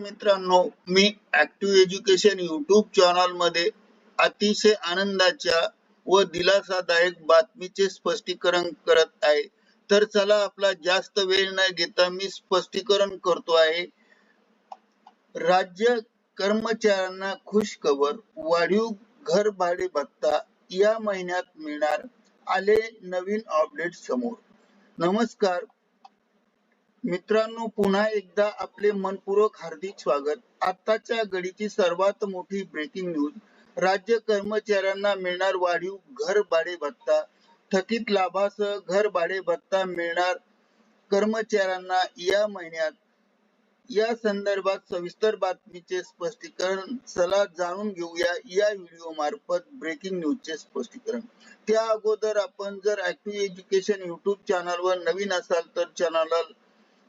मित्रांनो मी active education YouTube चॅनलमध्ये अतिशय आनंदाच्या व दिलासादायक बातमीचे स्पष्टीकरण करत आहे. तर चला आपला जास्त वेळ न घेता मी स्पष्टीकरण करतो आहे. राज्य कर्मचाऱ्यांना खुश खबर वाढीव घर भाडे भत्ता या महिन्यात मिळणार आले नवीन अपडेट समोर. नमस्कार मित्रांनो पुन्हा एकदा आपले मनपूर्वक हार्दिक स्वागत. आताच्या घडीची सर्वात मोठी ब्रेकिंग न्यूज राज्य कर्मचाऱ्यांना मिळणार वाढीव घर भाडे भत्ता. थकीत लाभासह घर भाडे भत्ता मिळणार कर्मचाऱ्यांना या महिन्यात. या संदर्भात सविस्तर बातमीचे स्पष्टीकरण चला जाणून घेऊया या व्हिडिओ मार्फत ब्रेकिंग न्यूजचे स्पष्टीकरण. त्या अगोदर आपण जर ऍक्टिव्ह एज्युकेशन युट्यूब चॅनलवर नवीन असाल तर चॅनलला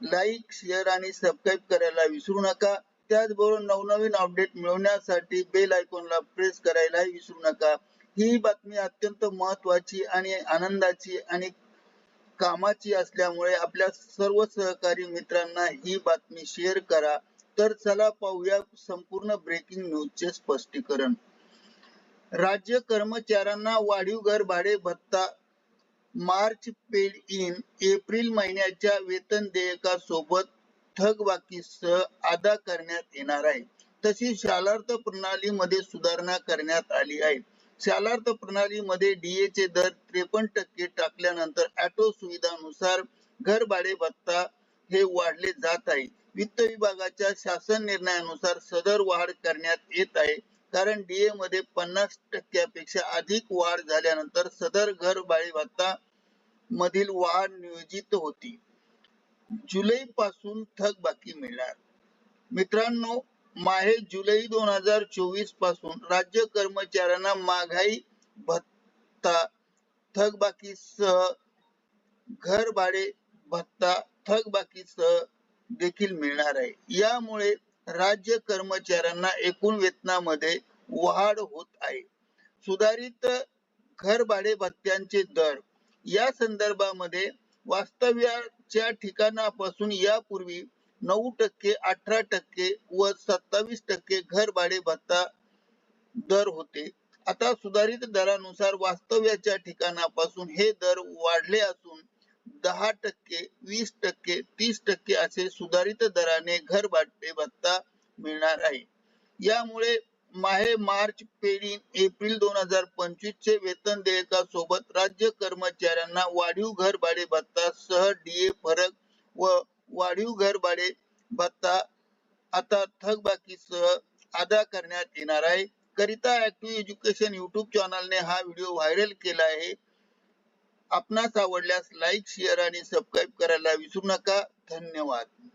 लाईक शेअर आणि सबस्क्राईब करायला विसरू नका. त्याचबरोबर नवनवीन अपडेट मिळवण्यासाठी बेल आयकॉनला प्रेस करायलाही विसरू नका. ही बातमी अत्यंत महत्वाची आणि आनंदाची आणि कामाची असल्यामुळे आपल्या सर्व सहकारी मित्रांना ही बातमी शेअर करा. तर चला पाहूया संपूर्ण ब्रेकिंग न्यूजचे स्पष्टीकरण. राज्य कर्मचाऱ्यांना वाढीव घर भाडे भत्ता मार्च पेड इन एप्रिल महिन्याच्या वेतन देयकासोबत थकबाकीसह अदा करण्यात येणार आहे. तसेच शालार्थ प्रणालीमध्ये सुधारणा करण्यात आली आहे. शालार्थ प्रणालीमध्ये डीए चे दर त्रेपन्न टक्के टाकल्यानंतर ऑटो सुविधानुसार घर भाडे भत्ता हे वाढले जात आहे. वित्त विभागाच्या शासन निर्णयानुसार सदर वाढ करण्यात येत आहे. कारण डीए मध्ये पन्नास टक्क्यापेक्षा अधिक वाढ झाल्यानंतर सदर घर बाळी भत्ता मधील वाढ नियोजित होती. जुलै पासून थकबाकी मिळणार. मित्रांनो माहे जुलै दोन हजार चोवीसपासून राज्य कर्मचाऱ्यांना महागाई भत्ता थकबाकीसह घर भाडे भत्ता थकबाकीसह देखील मिळणार आहे. यामुळे राज्य कर्मचाऱ्यांना एकूण वेतनामध्ये वाढ होत आहे. सुधारित घर भाडे भत्त्यांचे दर. या संदर्भामध्ये वास्तव्याच्या ठिकाणापासून यापूर्वी नऊ टक्के अठरा टक्के व सत्तावीस टक्के घर भाडे भत्ता दर होते. आता सुधारित दरानुसार वास्तव्याच्या ठिकाणापासून हे दर वाढले असून दहा टक्के वीस टक्के तीस टक्के असे सुधारित दराने घर भाडे भत्ता मिळणार आहे. यामुळे माहे मार्च पेढी एप्रिल दोन हजार पंचवीस चे वेतन देयकासोबत राज्य कर्मचाऱ्यांना वाढीव घर भाडे भत्ता सह डीए फरक व वाढीव घर भाडे भत्ता आता थकबाकीसह अदा करण्यात येणार आहे. करिता ऍक्टिव्ह एज्युकेशन युट्यूब चॅनलने हा व्हिडिओ व्हायरल केला आहे. आपणास आवडल्यास लाईक शेअर आणि सबस्क्राईब करायला विसरू नका. धन्यवाद.